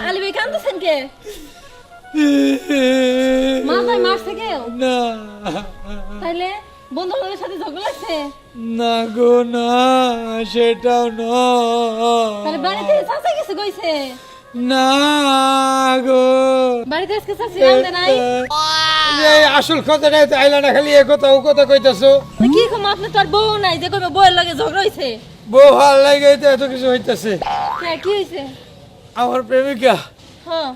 আলি ভাই কান্দছেন কে মাথায় মারছে কেউ না তাইলে বন্ধু বান্ধবের সাথে ঝগড়া লাগছে না গো না সেটাও তাহলে নয় বাড়িতে চাচা গেছে কইছে না। গো বাড়িতে আজকে চাচি আনতে নাই এই আসল কথাটা তো আইলা না খালি এ কথা ও কথা কইতাছো। কি কম আপনি তো আর বউ নাই যে কইবে বউয়ের লগে ঝগড়া হইছে? বউ ভালো লাগে তো এত কিছু হইতাছে। হ্যাঁ কি হইছে? আমার প্রেমিকা। হ্যাঁ।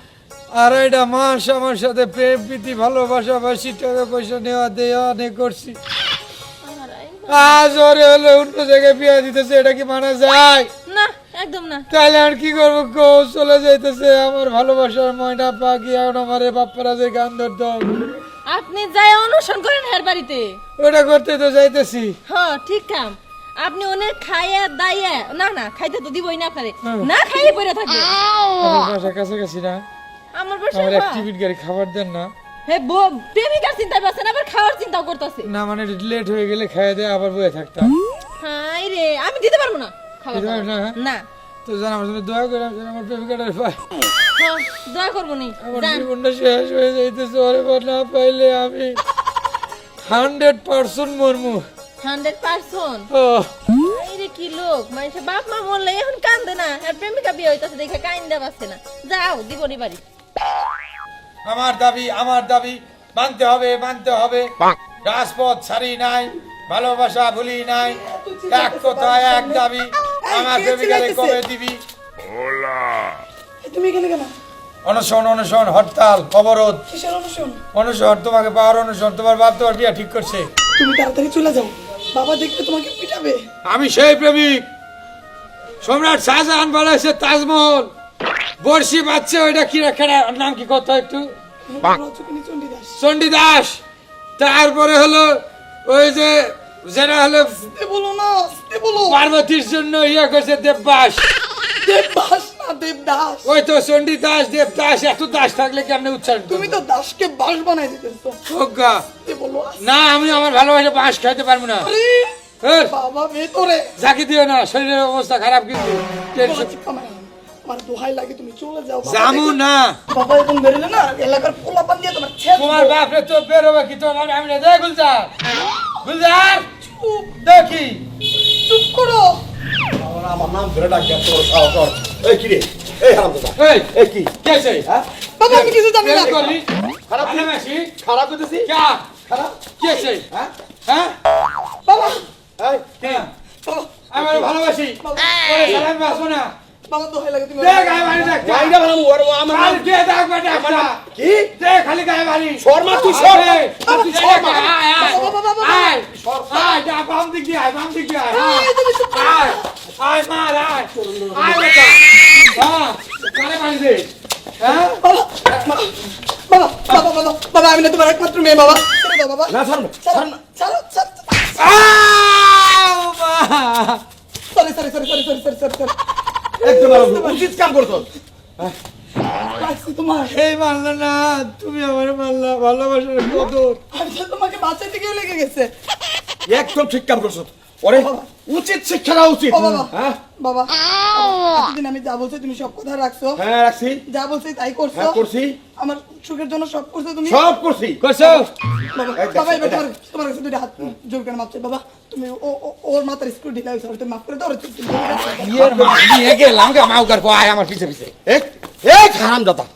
আর এটা মাস আমার সাথে প্রেম প্রীতি ভালোবাসা বাসি টাকা পয়সা নেওয়া দেওয়া অনেক করছি। আজ ওরে হলে অন্য জায়গায় বিয়া দিতেছে এটা কি মানা যায়? না একদম না। তাহলে আর কি করব? গো চলে যাইতেছে আমার ভালোবাসার ময়না পাখি এখন আমার বাপ্পারা যে গান ধরত আপনি যাই অনুসরণ করেন হের বাড়িতে। ওটা করতে তো যাইতেছি। হ্যাঁ ঠিক কাম। আপনি অনেক খাইয়া দাইয়া না না খাইতে তো দিবই না আপনারে। হ্যাঁ। না। খাইয়ে পড়ে থাকবে। আমার বাসা কাছাকাছি না? আমার আমার হ্যাঁ। গাড়ি খাবার দেন না। হে বউ প্রেমিকার চিন্তা করছেন আবার খাওয়ার চিন্তাও করতেছে। না মানে লেট হয়ে গেলে খাইয়ে দেয় আবার বয়ে থাকতাম। হাই রে আমি দিতে পারব না খাবার। না, হ্যাঁ? না তো জান আমার জন্য দয়া করে যেন আমার পাই হ্যাঁ দয়া করব নি। আমার। জীবনটা শেষ হয়ে যাইতেছে ওরে না পাইলে আমি হান্ড্রেড পার্সেন্ট মরমু হান্ড্রেড পার্সেন্ট। ও কি লোক মানুষের বাপ মা মরলে এখন কান্দে না আর প্রেমিকা বিয়ে হইতাছে দেখে কাইন্দা পাচ্ছে না। যাও দিবনি বাড়ি। আমার দাবি আমার দাবি মানতে হবে মানতে হবে। রাজপথ ছাড়ি নাই ভালোবাসা ভুলি নাই। এক কথা এক দাবি আমার প্রেমিকারে কবে দিবি? তুমি কেন? অনশন অনশন হরতাল অবরোধ। কিসের অনুসরণ অনশন তোমাকে পাওয়ার অনশন তোমার বাপ তোমার বিয়া ঠিক করছে। তুমি তাড়াতাড়ি চলে যাও। বাবা দেখলে তোমাকে পিটাবে। আমি সেই প্রেমিক। সম্রাট শাহজাহান বানাইছে তাজমহল। বর্ষি বাচ্চা ওইটা কি রাখে নাম কি কত একটু? চণ্ডীদাস। তারপরে হলো ওই যে যেটা হলো বলো না বলো। পার্বতীর জন্য ইয়ে করছে দেববাস। দেবদাস না দেবদাস ওই তো চণ্ডীদাস দেবদাস এত দাস থাকলে কেমনে উচ্চারণ তুমি তো দাসকে বাস বানাই দিতেছো। না আমি আমার ভালোবাসা বাঁশ খাইতে পারব না। বাবা ভেতরে। দিও না শরীরের অবস্থা খারাপ কিন্তু। আমার দোহাই লাগে তুমি চলে যাও। জামু না। বাবা এখন বেরোলে না এলাকার পোলা পান দিয়ে তোমার তোমার বাপরে তো বেরোবে কি তোমার? আমি দেখ গুলজার। গুলজার! দেখি। চুপ করো। আমার নাম ধরে ডাক তোর সাহস হয়। এই কি রে? এই হারামজাদা এই এই কি? কেসে হ্যাঁ? বাবা আমি কিছু জানি না। করলি খারাপ ভালোবাসি খারাপ করতেছি ক্যা খারাপ? কেসে হ্যাঁ? বাবা! এই বাবা। আমার ভালোবাসি। ওরে সালাম বাসো না। বাবা দোহাই লাগে তুমি দে গায়ে বাড়ি দেখ গাইডা ভালো ওর আমার খালি নাম দেখ বেটা একটা। কি? দে খালি গায়ে বাড়ি। শর্মা তুই শর্মা। তুই শর্মা। আয় আয় বাবা, বাবা। আয় আয়। বাম দিক আয় বাম দিক আয়। আয় আয় আয়। আয় বেটা। হ্যাঁ গায়ে বাড়ি দে হ্যাঁ? বাবা বাবা বাবা বাবা বাবা আমি না তোমার একমাত্র মেয়ে বাবা। বাবা। না ছাড় ছাড়ো ছাড়ো ছাড়ো sorry sorry sorry sorry sorry sorry sorry sorry একদম উচিত কাম করছ। তোমার। এই মানলা না তুমি আমার মানলা ভালোবাসার কদর। আমি তোমাকে বাঁচাইতে গিয়ে লেগে গেছে। একদম ঠিক কাম করছ। ওরে উচিত শিক্ষা দেওয়া উচিত। ও হ্যাঁ? বাবা এতদিন আমি যা বলছি তুমি সব কথা রাখছো। হ্যাঁ রাখছি। যা বলছি তাই করছ। হ্যাঁ করছি। আমার সুখের জন্য সব করছ তুমি। সব করছি। কইছো বাবা এবার তোমার তোমার কাছে দুইটা হাত জোর করে মাপছে। বাবা তুমি ও ও- ওর মাথার স্ক্রু ঢিলা হয়েছে তুমি মাফ করে দাও বিয়ের মা নিয়ে গেলাম গা মাউকার আয় আমার পিছে পিছে। এক এক হারামজাদা।